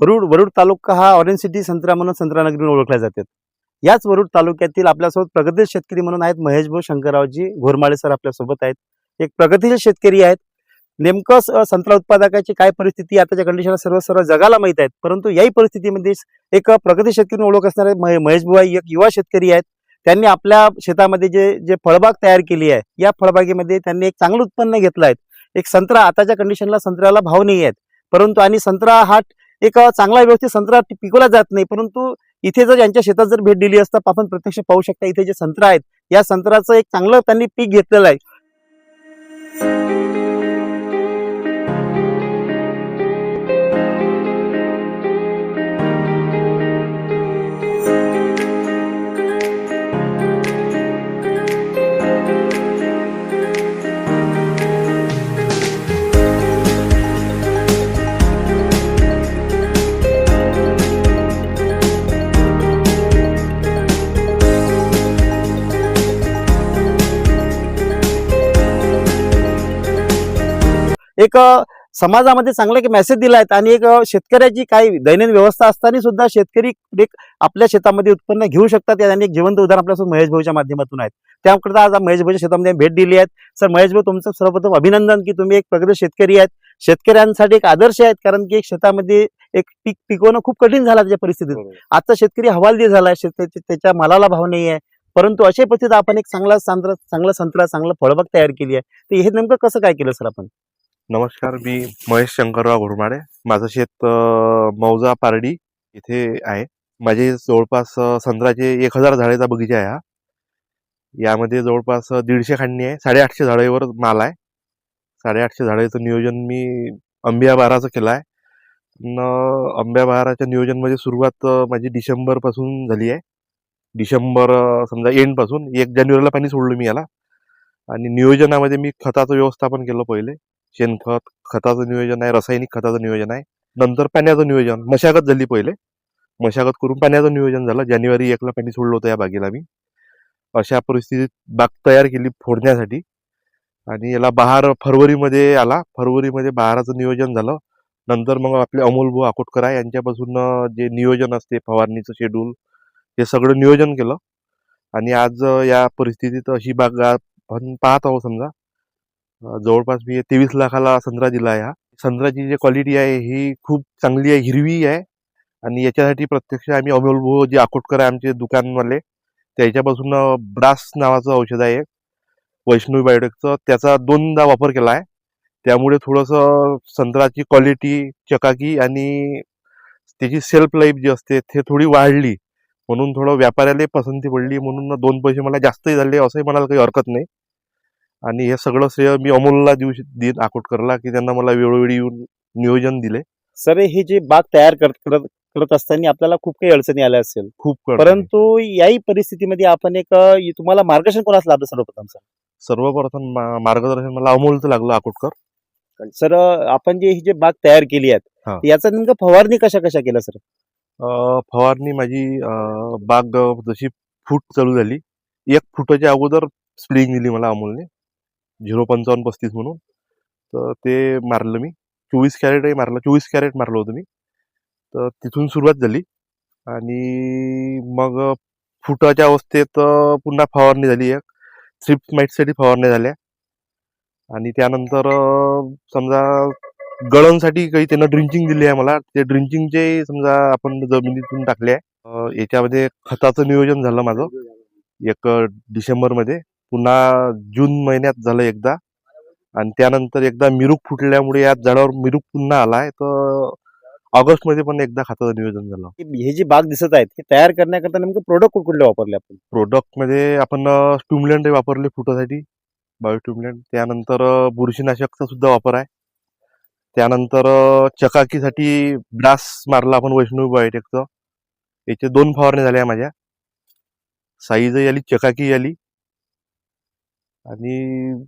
वरुड वरुड तालुका हा orange city संत्रा म्हणून संत्रानगरी म्हणून ओळखल्या जातात. याच वरुड तालुक्यातील आपल्यासोबत प्रगतील शेतकरी म्हणून आहेत महेश भाऊ शंकररावजी घोरमाळे सर आपल्यासोबत आहेत. एक प्रगतीशील शेतकरी आहेत. नेमकं संत्रा उत्पादकाची काय परिस्थिती आताच्या कंडिशनला सर्व सर्व जगाला माहीत आहेत. परंतु याही परिस्थितीमध्ये एक प्रगती शेतकरी ओळख असणारे महे- महेश भाऊ एक युवा शेतकरी आहेत. त्यांनी आपल्या शेतामध्ये जे जे फळबाग तयार केली आहे या फळबागेमध्ये त्यांनी एक चांगलं उत्पन्न घेतलं आहे. एक संत्रा आताच्या कंडिशनला संत्र्याला भाव नाही आहेत परंतु आणि संत्रा हा एक चांगला व्यवस्थित संत्रा पिकवला जात नाही परंतु इथे जर यांच्या शेतात जर भेट दिली असता आपण प्रत्यक्ष पाहू शकता इथे जे संत्रा आहेत या संत्राचं एक चांगलं त्यांनी पीक घेतलेलं आहे. एक समाजामध्ये चांगला एक मेसेज दिला आहे आणि एक शेतकऱ्याची काही दैनंदिन व्यवस्था असताना सुद्धा शेतकरी एक आपल्या शेतामध्ये उत्पन्न घेऊ शकतात त्यांनी एक जिवंत उदाहरण आपल्यासोबत महेश भाऊच्या माध्यमातून आहेत. त्याकरता आज महेश भाऊच्या शेतामध्ये भेट दिली आहेत सर महेश भाऊ तुमचं सर्वप्रथम अभिनंदन की तुम्ही एक प्रगत शेतकरी आहेत. शेतकऱ्यांसाठी एक आदर्श आहेत कारण की एक शेतामध्ये एक पीक पिकवणं खूप कठीण झालं त्याच्या परिस्थितीत. आजचा शेतकरी हवालदिल झाला आहे शेत त्याच्या मालाला भाव नाही आहे. परंतु अशा परिस्थितीत आपण एक चांगला संत्रा चांगला संत्रा चांगला फळबाग तयार केली आहे. तर हे नेमकं कसं काय केलं सर आपण? नमस्कार मी महेश शंकरराव घोरमाडे माझं शेत मौजा पारडी इथे आहे. माझे जवळपास संत्र्याचे एक हजार झाडेचा बगीचा आहे हा. यामध्ये जवळपास दीडशे खांडणी आहे. साडेआठशे झाडेवर माल आहे. साडेआठशे झाडेचं नियोजन मी आंब्या बहाराचं केलं आहे. न आंब्या बहाराच्या नियोजनमध्ये सुरुवात माझी डिसेंबरपासून झाली आहे. डिसेंबर समजा एंडपासून. एक जानेवारीला पाणी सोडलं मी याला. आणि नियोजनामध्ये मी खताचं व्यवस्थापन केलं पहिले. शेणखत खताचं नियोजन आहे रासायनिक खताचं नियोजन आहे. नंतर पाण्याचं नियोजन. मशागत झाली पहिले. मशागत करून पाण्याचं नियोजन झालं. जानेवारी एकला पाणी सोडलं होतं या बागेला मी अशा परिस्थितीत बाग तयार केली फोडण्यासाठी. आणि याला बहार फरवरीमध्ये आला. फरवरीमध्ये बहाराचं नियोजन झालं. नंतर मग आपले अमोलभाऊ आकोटकर आहे. यांच्यापासून जे नियोजन असते फवारणीचं शेड्यूल हे सगळं नियोजन केलं. आणि आज या परिस्थितीत अशी बाग आपण पाहत आहोत समजा. जवळपास मी तेवीस लाखाला संत्रा दिला आहे हा. संत्र्याची जी क्वालिटी आहे ही खूप चांगली आहे हिरवी आहे. आणि याच्यासाठी प्रत्यक्ष आम्ही अमोल भाऊ जे अकोटकर आहे आमचे दुकानवाले त्याच्यापासून ब्रास नावाचं औषध आहे. एक वैष्णवी बायोटेकचं. त्याचा दोनदा वापर केला आहे. त्यामुळे थोडंसं संत्र्याची क्वालिटी चकाकी आणि त्याची सेल्फ लाईफ जी असते ते थोडी वाढली. म्हणून थोडं व्यापाऱ्याला पसंती पडली. म्हणून दोन पैसे मला जास्तही झाले असंही म्हणायला काही हरकत नाही. आणि हे सगळं श्रेय मी अमोलला देऊ देईन अकोटकरला की त्यांना मला वेळोवेळी येऊन नियोजन दिले. सर ही जी बाग तयार करत करत करत असताना आपल्याला खूप काही अडचणी आल्या असेल. खूप. परंतु याही परिस्थितीमध्ये आपण एक तुम्हाला मार्गदर्शन कोणाच लाभलं सर्वप्रथम सर? सर्वप्रथम मार्गदर्शन मला अमोलचं लागलं अकोटकर सर आपण जे ही जे बाग तयार केली हा. आहे याचा नेमकं फवारणी कशा कशा केलं सर? फवारणी माझी बाग जशी फूट चालू झाली एक फुटाच्या अगोदर स्प्रिंग दिली मला अमोलने. झिरो पंचावन्न पस्तीस म्हणून. तर ते मारलं मी. चोवीस कॅरेटही मारलं. चोवीस कॅरेट मारलं होतं मी. तर तिथून सुरुवात झाली. आणि मग फुटाच्या अवस्थेत पुन्हा फवारणी झाली एक. थ्रिप्स माईटसाठी फवारण्या झाल्या. आणि त्यानंतर समजा गळणसाठी काही त्यांना ड्रिंचिंग दिली आहे मला. ते ड्रिंचिंगचे समजा आपण जमिनीतून टाकले आहे. याच्यामध्ये खताचं नियोजन झालं माझं. एक डिसेंबरमध्ये. पुन्हा जून महिन्यात झालं एकदा. आणि त्यानंतर एकदा मिरूक फुटल्यामुळे या झाडावर मिरूक पुन्हा आलाय. तर ऑगस्टमध्ये पण एकदा खताचं नियोजन झालं. हे जी बाग दिसत आहेत हे तयार करण्याकरता नेमकं प्रोडक्ट कुठले वापरले आपण? प्रोडक्टमध्ये आपण स्ट्युमलँड वापरले फुटासाठी बायोस्ट्युमलँड त्यानंतर बुरशीनाशकचा सुद्धा वापर आहे. त्यानंतर चकाकीसाठी ब्रास मारला आपण वैष्णवी बायोटेकचं याचे दोन फवारण्या झाल्या माझ्या. साईजही आली चकाकी आली. आणि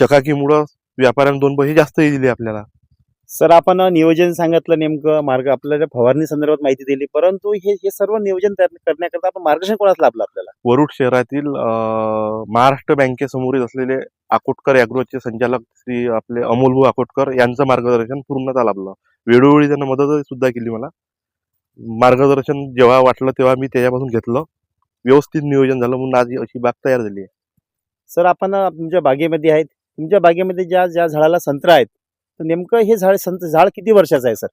चकाकीमुळं व्यापाऱ्यानं दोन पैसे जास्तही दिले आपल्याला. सर आपण नियोजन सांगितलं नेमकं मार्ग आपल्याला फवारणी संदर्भात माहिती दिली. परंतु हे हे सर्व नियोजन करण्याकरता आपण मार्गदर्शन कोणाचं लाभलं आपल्याला? वरुड शहरातील महाराष्ट्र बँकेसमोरील असलेले अकोटकर अॅग्रोचे संचालक श्री आपले अमोलभाऊ अकोटकर यांचं मार्गदर्शन पूर्णतः लाभलं. वेळोवेळी त्यांना मदत सुद्धा केली मला. मार्गदर्शन जेव्हा वाटलं तेव्हा मी त्याच्यापासून घेतलं. व्यवस्थित नियोजन झालं म्हणून आज अशी बाग तयार झाली आहे. सर आपण तुमच्या बागेमध्ये आहेत. तुमच्या बागेमध्ये ज्या ज्या झाडाला संत्रा आहेत तर नेमकं हे झाड संत झाड किती वर्षाचं आहे सर?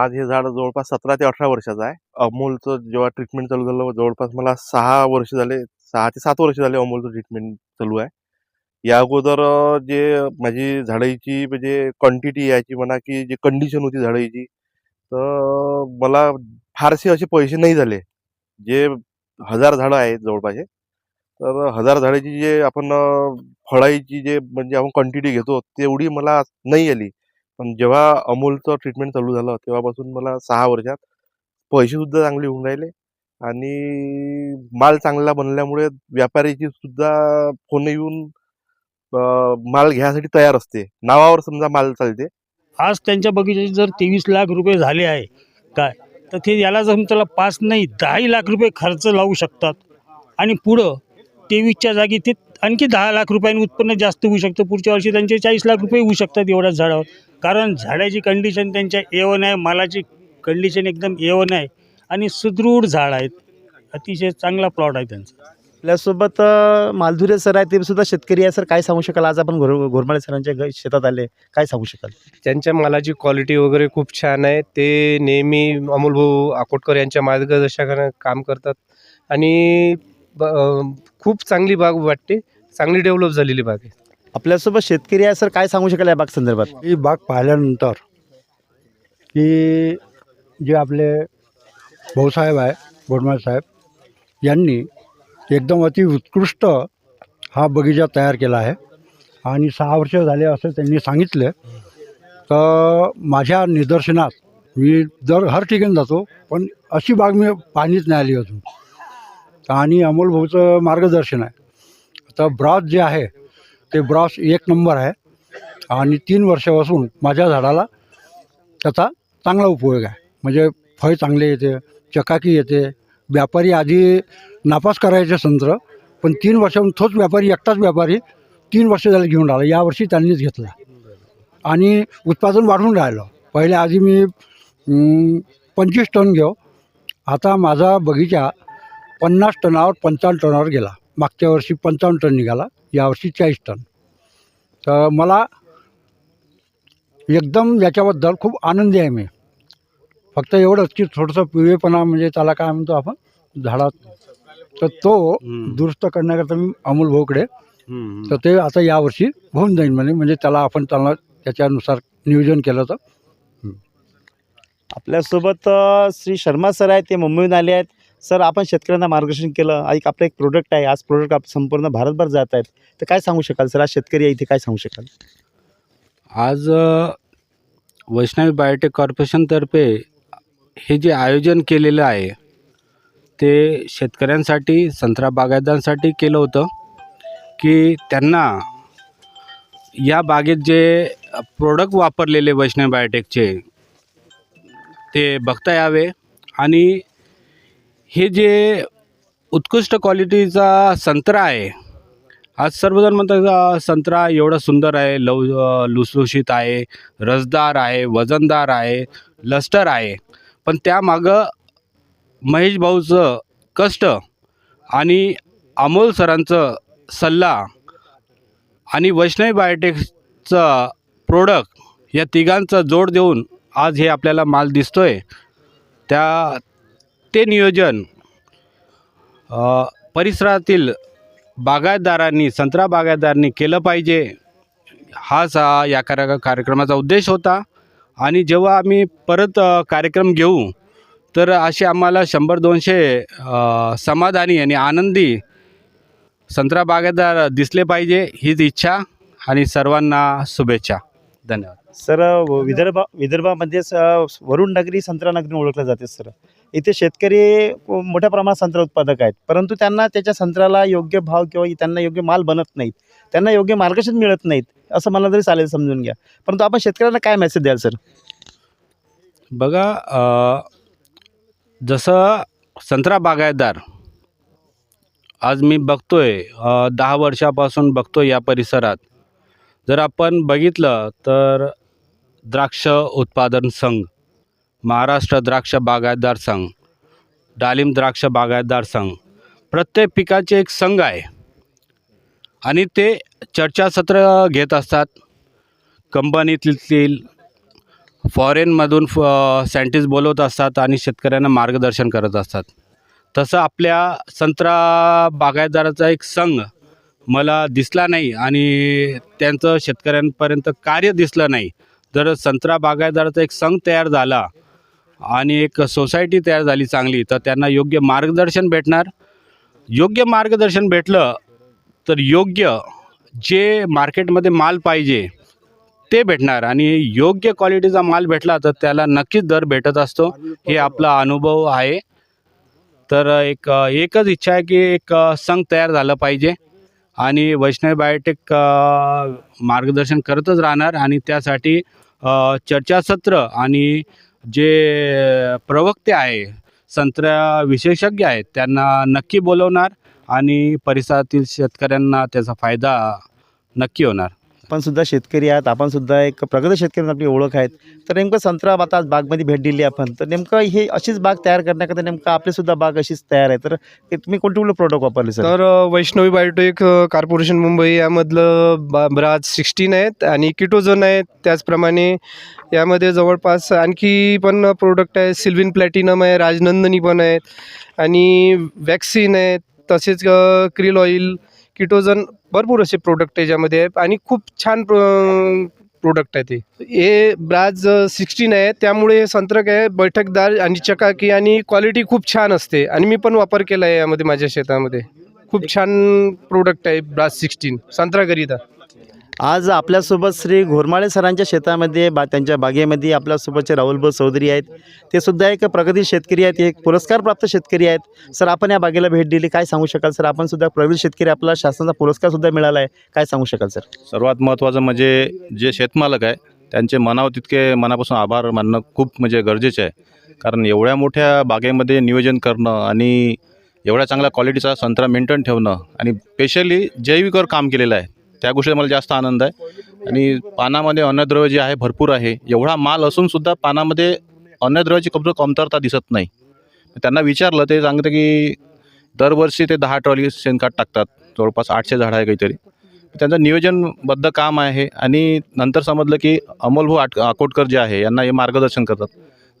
आज हे झाड जवळपास सतरा ते अठरा वर्षाचं आहे. अमोलचं जेव्हा ट्रीटमेंट चालू झालं जवळपास मला सहा वर्ष झाले सहा ते सात वर्ष झाले अमोलचं ट्रीटमेंट चालू आहे. या अगोदर जे माझी झाडाची म्हणजे क्वांटिटी यायची म्हणा की जे कंडिशन होती झाडाची तर मला फारसे असे पैसे नाही झाले. जे हजार झाडं आहेत जवळपासचे तर हजार झाडाची जे आपण फळाईची जे म्हणजे आपण क्वांटिटी घेतो तेवढी मला नाही आली. पण जेव्हा अमूलचं ट्रीटमेंट चालू झालं तेव्हापासून मला सहा वर्षात पैसेसुद्धा चांगले होऊन राहिले आणि माल चांगला बनल्यामुळे व्यापाऱ्याची सुद्धा फोन येऊन माल घ्यायसाठी तयार असते. नावावर समजा माल चालते. आज त्यांच्या बगीचाचे जर तेवीस लाख रुपये झाले आहे काय? तर ते याला जर त्याला पाच नाही दहाही लाख रुपये खर्च लावू शकतात. आणि पुढं तेवीसच्या जागी ते आणखी दहा लाख रुपयांनी उत्पन्न जास्त होऊ शकतं. पुढच्या वर्षी त्यांचे चाळीस लाख रुपये होऊ शकतात एवढ्याच झाडावर. कारण झाडाची कंडिशन त्यांच्या एवन आहे मालाची कंडिशन एकदम एवन आहे. आणि सुदृढ झाड आहेत. अतिशय चांगला प्लॉट आहे त्यांचा. आपल्यासोबत मालधुरे सर आहेत. ते सुद्धा शेतकरी आहे सर काय सांगू शकाल? आज आपण घोर घोरमाळे सरांच्या घ- शेतात आले. काय सांगू शकाल? त्यांच्या मालाची क्वालिटी वगैरे खूप छान आहे. ते नेहमी अमोल भाऊ अकोटकर यांच्या मार्गदर्शकाने काम करतात. आणि ब- खूप चांगली बाग वाटते. चांगली डेव्हलप झालेली बाग आहे. आपल्यासोबत शेतकरी आहे सर. काय सांगू शकाल या बाग संदर्भात? ही बाग पाहिल्यानंतर की जे आपले भाऊसाहेब आहे बोडमाळ साहेब यांनी एकदम अति उत्कृष्ट हा बगीचा तयार केला आहे. आणि सहा वर्ष झाले असं त्यांनी सांगितलं. तर माझ्या निदर्शनात मी दर हर ठिकाणी जातो पण अशी बाग मी पाहणीच नाही आली अजून. आणि अमोल भाऊचं मार्गदर्शन आहे. आता ब्रॉस जे आहे ते ब्रॉस एक नंबर आहे. आणि तीन वर्षापासून माझ्या झाडाला त्याचा चांगला उपयोग आहे. म्हणजे फळ चांगले येते चकाकी येते. व्यापारी आधी नापास करायचे संत्र पण तीन वर्षाहून तोच व्यापारी एकटाच व्यापारी तीन वर्ष झाले घेऊन राहिला. यावर्षी त्यांनीच घेतला. आणि उत्पादन वाढून राहिलं. पहिले आधी मी पंचवीस टन घेऊ. आता माझा बगीचा पन्नास टनावर पंचावन्न टनावर गेला. मागच्या वर्षी पंचावन्न टन निघाला. यावर्षी चाळीस टन. तर मला एकदम याच्याबद्दल खूप आनंदी आहे मी. फक्त एवढंच की थोडंसं पिवळेपणा म्हणजे त्याला काय म्हणतो आपण? झाडात. तर तो दुरुस्त करण्याकरता मी अमोल भाऊकडे. तर ते आता यावर्षी होऊन जाईल म्हणे. म्हणजे त्याला आपण त्याला त्याच्यानुसार नियोजन केलं तर. आपल्यासोबत श्री शर्मा सर आहेत ते मुंबईहून आले आहेत. सर आपण शेतकऱ्यांना मार्गदर्शन केलं. एक आपलं एक प्रोडक्ट आहे. आज प्रोडक्ट आप संपूर्ण भारतभर जात आहेत. तर काय सांगू शकाल सर? आज शेतकरी आहे इथे काय सांगू शकाल? आज वैष्णवी बायोटेक कॉर्पोरेशनतर्फे हे जे आयोजन केलेलं आहे ते शेतकऱ्यांसाठी संत्रा बागायतांसाठी केलं होतं की त्यांना या बागेत जे प्रोडक्ट वापरलेले वैष्णवी बायोटेकचे ते बघता यावे आणि हे जे उत्कृष्ट क्वालिटीचा संत्रा आहे आज सर्वजण म्हणतात संत्रा एवढा सुंदर आहे लव लुसलुशीत आहे रसदार आहे वजनदार आहे लस्टर आहे. पण त्यामागं महेश भाऊचं कष्ट आणि अमोल सरांचं सल्ला आणि वैष्णवी बायोटेक्सचं प्रोडक्ट या तिघांचा जोड देऊन आज हे आपल्याला माल दिसतो आहे त्या ते नियोजन परिसरातील बागायतदारांनी संत्रा बागायतदारांनी केलं पाहिजे. हाच हा या कार्य कार्यक्रमाचा उद्देश होता. आणि जेव्हा आम्ही परत कार्यक्रम घेऊ तर असे आम्हाला शंभर दोनशे समाधानी आणि आनंदी संत्रा बागायतदार दिसले पाहिजे हीच इच्छा आणि सर्वांना शुभेच्छा. धन्यवाद. सर विदर्भ विदर्भामध्ये स- वरुण नगरी संत्रा नगरी ओळखलं जाते सर. इथे शेतकरी मोठ्या प्रमाणात संत्रा उत्पादक आहेत. परंतु त्यांना त्याच्या संत्र्याला योग्य भाव किंवा त्यांना योग्य माल बनत नाहीत. त्यांना योग्य मार्गदर्शन मिळत नाहीत असं मला तरी चालेल समजून घ्या. परंतु आपण शेतकऱ्यांना काय मेसेज द्याल सर बघा जसं संत्रा बागायतदार आज मी बघतोय दहा वर्षापासून बघतो या परिसरात. जर आपण बघितलं तर द्राक्ष उत्पादन संघ महाराष्ट्र द्राक्ष बागायतदार संघ डालिम द्राक्ष बागायतदार संघ. प्रत्येक पिकाचे एक संघ आहे. आणि ते चर्चासत्र घेत असतात. कंपनीतील फॉरेनमधून फ सायंटिस्ट बोलवत असतात आणि शेतकऱ्यांना मार्गदर्शन करत असतात. तसं आपल्या संत्रा बागायतदाराचा एक संघ मला दिसला नाही आणि त्यांचं शेतकऱ्यांपर्यंत कार्य दिसलं नाही. जर संत्रा बागायतदाराचा एक संघ तयार झाला आणि एक सोसायटी तयार झाली चांगली तर त्यांना योग्य मार्गदर्शन भेटणार. योग्य मार्गदर्शन भेटलं तर योग्य जे मार्केटमध्ये माल पाहिजे ते भेटणार आणि योग्य क्वालिटीचा माल भेटला तर त्याला नक्कीच दर भेटत असतो. हे आपला अनुभव आहे. तर एक एकच इच्छा आहे की एक संघ तयार झालं पाहिजे आणि वैष्णव बायोटेक मार्गदर्शन करतच राहणार आणि त्यासाठी चर्चासत्र आणि जे प्रवक्ते आहे संत्र्या विशेषज्ञ आहेत त्यांना नक्की बोलवणार आणि परिसरातील शेतकऱ्यांना त्याचा फायदा नक्की होणार. आपणसुद्धा शेतकरी आहात आपण सुद्धा एक प्रगत शेतकरी आपली ओळख आहेत. तर नेमकं संत्रा आता आज बागमध्ये भेट दिली आपण. तर नेमकं हे अशीच बाग तयार करण्याकरता नेमकं आपलीसुद्धा बाग अशीच तयार आहे. तर तुम्ही कोणते कुठलं प्रोडक्ट वापरले सर तर वैष्णवी बायोटेक कॉर्पोरेशन मुंबई यामधलं बा ब्राज सिक्स्टीन आहेत आणि किटोझोन आहेत. त्याचप्रमाणे यामध्ये जवळपास आणखी पण प्रोडक्ट आहे. सिल्विन प्लॅटिनम आहे राजनंदनी पण आहेत आणि वॅक्सिन आहेत तसेच क्रिल ऑइल किटोजन भरपूर असे प्रोडक्ट याच्यामध्ये आहे आणि खूप छान प्रोडक्ट आहे ते. हे ब्राज सिक्स्टीन आहे. त्यामुळे हे संत्र काय आहे, बैठकदार आणि चकाकी आणि क्वालिटी खूप छान असते. आणि मी पण वापर केला आहे यामध्ये माझ्या शेतामध्ये. खूप छान प्रोडक्ट आहे ब्राज सिक्स्टीन संत्र्याकरिता आज आपल्यासोबत श्री घोरमाळे सरांच्या शेतामध्ये बा त्यांच्या बागेमध्ये आपल्यासोबतचे राहुलभाऊ चौधरी आहेत. ते सुद्धा एक प्रगती शेतकरी आहेत एक पुरस्कारप्राप्त शेतकरी आहेत. सर आपण या बागेला भेट दिली काय सांगू शकाल? सर आपण सुद्धा प्रगती शेतकरी आपला शासनाचा पुरस्कारसुद्धा मिळाला आहे. काय सांगू शकाल सर? सर्वात महत्त्वाचं म्हणजे जे शेतमालक आहे त्यांचे मनावर तितके मनापासून आभार मानणं खूप म्हणजे गरजेचे आहे. कारण एवढ्या मोठ्या बागेमध्ये नियोजन करणं आणि एवढ्या चांगल्या क्वालिटीचा संत्रा मेंटेन ठेवणं आणि स्पेशली जैविकवर काम केलेलं आहे त्या गोष्टीचा मला जास्त आनंद आहे. आणि पानामध्ये अन्नद्रव्य जे आहे भरपूर आहे. एवढा माल असूनसुद्धा पानामध्ये अन्नद्रव्याची कमजोर कमतरता दिसत नाही. त्यांना विचारलं ते सांगतं की दरवर्षी ते दहा ट्रॉली शेणखत टाकतात. जवळपास आठशे झाडं आहे काहीतरी. त्यांचं नियोजनबद्ध काम आहे. आणि नंतर समजलं की अमोलभाऊ आट आकोटकर जे आहे यांना हे मार्गदर्शन करतात.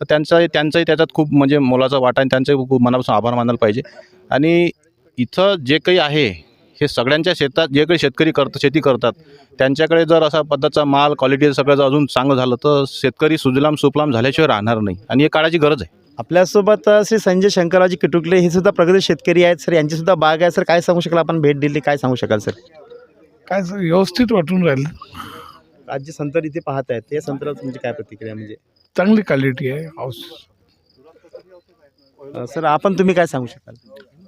तर त्यांचा त्यांचाही त्याच्यात खूप म्हणजे मोलाचा वाटा आणि त्यांचाही खूप मनापासून आभार मानायला पाहिजे. आणि इथं जे काही आहे हे सगळ्यांच्या शेतात जे काही शेतकरी करत शेती करतात त्यांच्याकडे जर असा पद्धतीचा माल क्वालिटी सगळं जर अजून चांगलं झालं तर शेतकरी सुजलाम सुफलाम झाल्याशिवाय राहणार नाही. आणि हे काळाची गरज आहे. आपल्यासोबत श्री संजय शंकररावजी किटुकले हे सुद्धा प्रगती शेतकरी आहेत सर. यांची सुद्धा बाग आहे सर. काय सांगू शकाल? आपण भेट दिली काय सांगू शकाल सर? काय स- व्यवस्थित वाटून राहिलं. आज जे संतर इथे पाहत आहेत. ते संतर तुमची काय प्रतिक्रिया म्हणजे? चांगली क्वालिटी आहे हाऊस अ, सर आपण तुम्ही काय सांगू शकाल?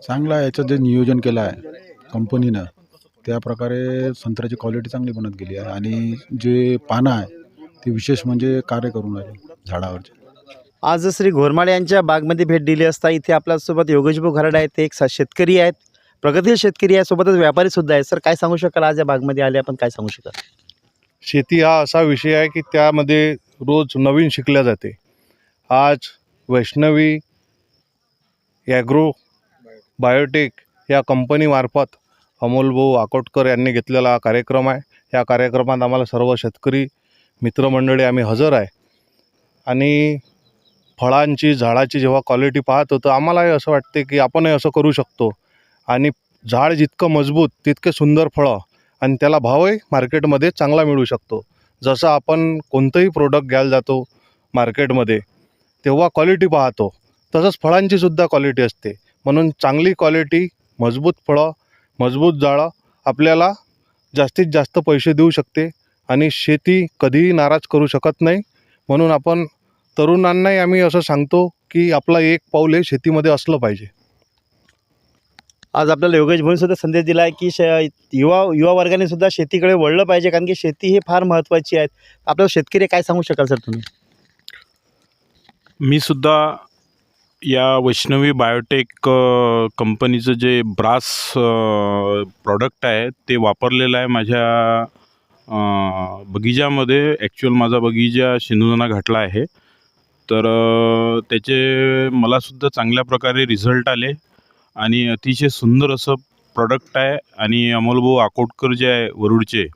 चांगलं आहे याचं जे नियोजन केलं आहे. कंपनीनं त्या प्रकारे संत्र्याची क्वालिटी चांगली बनत गेली आहे आणि जे पानं आहे ते विशेष म्हणजे कार्य करून राहिले झाडावरचे. आज श्री घोरमाळे यांच्या बागमध्ये भेट दिली असता इथे आपल्यासोबत योगेशभाऊ घराड आहेत ते एक स- शेतकरी आहेत प्रगतील शेतकरी आहे सोबतच व्यापारी सुद्धा आहेत. सर काय सांगू शकाल आज या बागमध्ये आले? आपण काय सांगू शकाल? शेती हा असा विषय आहे की त्यामध्ये रोज नवीन शिकल्या जाते. आज वैष्णवी ॲग्रो बायोटेक या कंपनीमार्फत अमोलभाऊ आकोटकर यांनी घेतलेला हा कार्यक्रम आहे. या कार्यक्रमात आम्हाला सर्व शेतकरी मित्रमंडळी आम्ही हजर आहे. आणि फळांची झाडाची जेव्हा क्वालिटी पाहतो तर आम्हालाही असं वाटते की आपणही असं करू शकतो. आणि झाड जितकं मजबूत तितके सुंदर फळं आणि त्याला भावही मार्केटमध्ये चांगला मिळू शकतो. जसं आपण कोणतंही प्रोडक्ट घ्यायला जातो मार्केटमध्ये तेव्हा क्वालिटी पाहतो. तसंच फळांचीसुद्धा क्वालिटी असते. म्हणून चांगली क्वालिटी मजबूत फळं मजबूत झाडं आपल्याला जास्तीत जास्त पैसे देऊ शकते आणि शेती कधीही नाराज करू शकत नाही. म्हणून आपण तरुणांनाही आम्ही असं सांगतो की आपला एक पाऊल हे शेतीमध्ये असलं पाहिजे. आज आपल्याला योगेश सुद्धा संदेश दिला आहे की श युवा युवा वर्गाने सुद्धा शेतीकडे वळलं पाहिजे कारण की शेती ही फार महत्त्वाची आहे. आपल्याला शेतकरी काय सांगू शकाल सर तुम्ही? मी सुद्धा या वैष्णवी बायोटेक कंपनीचं जे ब्रास प्रॉडक्ट आहे ते वापरलेलं आहे माझ्या बगीचामध्ये ॲक्च्युअल माझा बगीचा सिंधुदुना घाटला आहे. तर त्याचे मलासुद्धा चांगल्या प्रकारे रिझल्ट आले. आणि अतिशय सुंदर असं प्रॉडक्ट आहे. आणि अमोलभाऊ आकोटकर जे आहे वरुडचे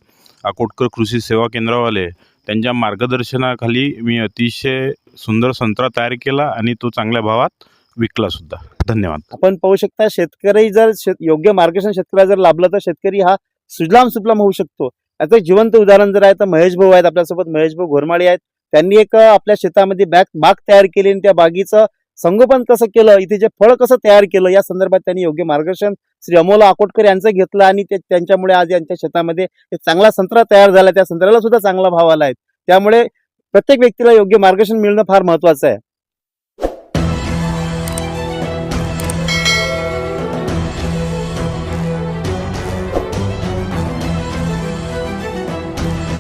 आकोटकर कृषी सेवा केंद्रावाले त्यांच्या मार्गदर्शनाखाली मी अतिशय सुंदर संत्रा तयार केला आणि तो चांगल्या भावात विकलासुद्धा धन्यवाद. आपण पाहू शकता शेतकरी जर शेत योग्य मार्गदर्शन शेतकऱ्याला जर लाभलं तर शेतकरी हा सुजलाम सुफलाम होऊ शकतो. याचं जिवंत उदाहरण जर आहे तर महेश भाऊ आहेत आपल्यासोबत महेश भाऊ घोरमाळे आहेत. त्यांनी एक आपल्या शेतामध्ये बॅग बाग तयार केली आणि त्या बागीचं संगोपन कसं केलं इथे जे फळ कसं तयार केलं या संदर्भात त्यांनी योग्य मार्गदर्शन श्री अमोल आकोटकर यांचं घेतलं आणि ते त्यांच्यामुळे आज यांच्या शेतामध्ये एक चांगला संत्रा तयार झाला. त्या संत्र्याला सुद्धा चांगला भाव आला आहे. त्यामुळे प्रत्येक व्यक्तीला योग्य मार्गदर्शन मिळणं फार महत्वाचं आहे.